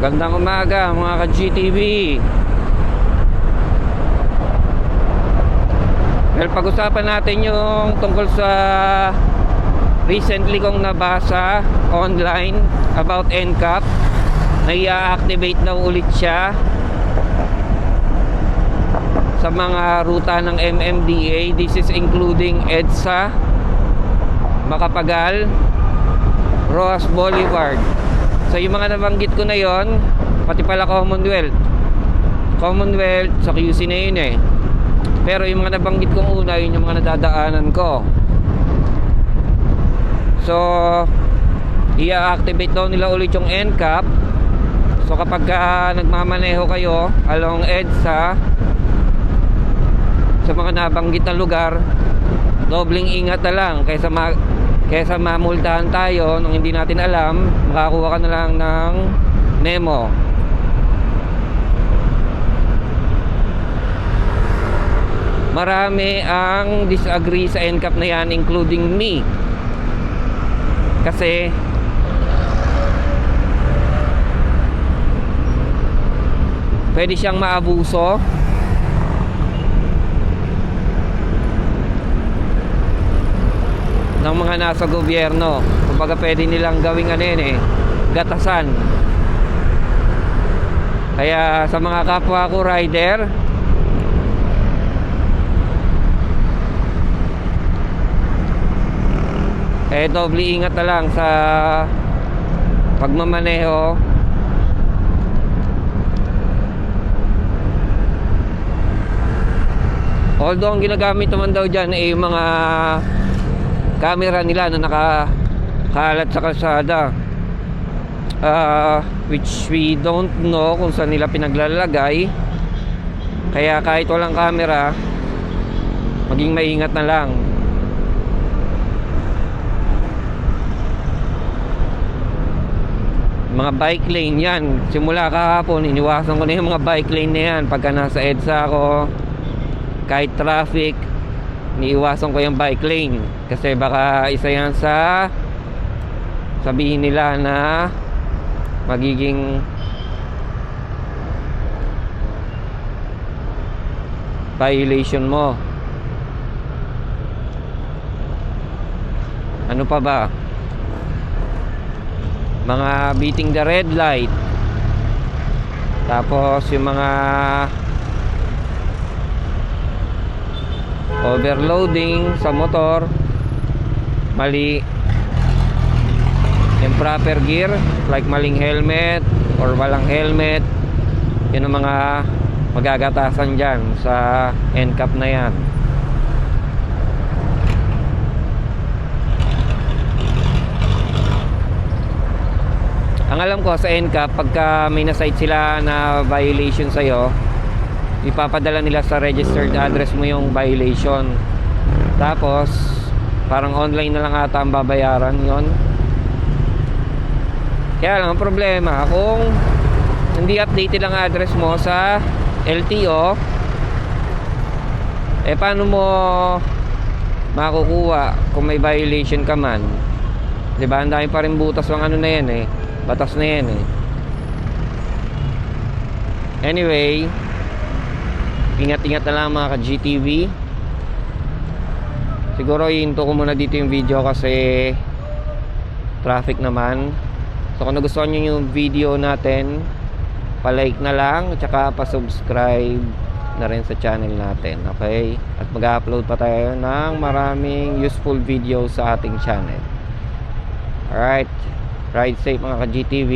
Magandang umaga mga ka-GTV Well, pag-usapan natin yung tungkol sa recently kong nabasa online about NCAP. Na i-activate daw ulit siya sa mga ruta ng MMDA this is including EDSA Makapagal Roas Boulevard so yung mga nabanggit ko na yon pati pala Commonwealth. Commonwealth sa QC na yun eh. Pero yung mga nabanggit kong una yun yung mga nadadaanan ko. So i-activate daw nila ulit yung NCAP so kapag ka nagmamaneho kayo along EDSA sa mga nabanggit na lugar dobling ingat na lang kaysa ma kaysa mamultahan tayo nung hindi natin alam makakuha ka na lang ng memo. Marami ang disagree sa NCAP na yan including me. Kasi pwede siyang maabuso ng mga nasa gobyerno. Kumbaga pwede nilang gawing ano yun eh, gatasan. Kaya sa mga kapwa ko rider, eh doble ingat na lang sa pagmamaneho Although ang ginagamit naman daw dyan ay yung mga camera nila na nakakalat sa kalsada. Uh, which we don't know kung saan nila pinaglalagay. Kaya kahit walang camera maging maingat na lang. Mga bike lane yan. Simula kahapon iniwasan ko na yung mga bike lane na yan. Pagka nasa EDSA ako kahit traffic niiwasan ko yung bike lane. Kasi baka isa yan sa sabihin nila na magiging violation mo. Ano pa ba? Mga beating the red light. Tapos yung mga overloading sa motor. Mali. Yung proper gear like maling helmet or walang helmet. Yun ang mga magagatasan dyan sa NCAP na yan. Ang alam ko sa NCAP pagka may na-cite sila na violation sa'yo ipapadala nila sa registered address mo yung violation. Tapos parang online na lang ata ang babayaran yon kaya lang ang problema kung hindi updated ang address mo sa LTO eh paano mo makukuha kung may violation ka man? 'di ba? Ang dami pa rin butas ng ano na yan eh. Batas na yan eh. Anyway ingat-ingat na lang mga ka-GTV siguro ihinto ko muna dito yung video kasi traffic naman. So kung nagustuhan nyo yung video natin palike na lang tsaka pa-subscribe na rin sa channel natin okay? At mag-upload pa tayo ng maraming useful videos sa ating channel. Alright. Ride safe mga ka-GTV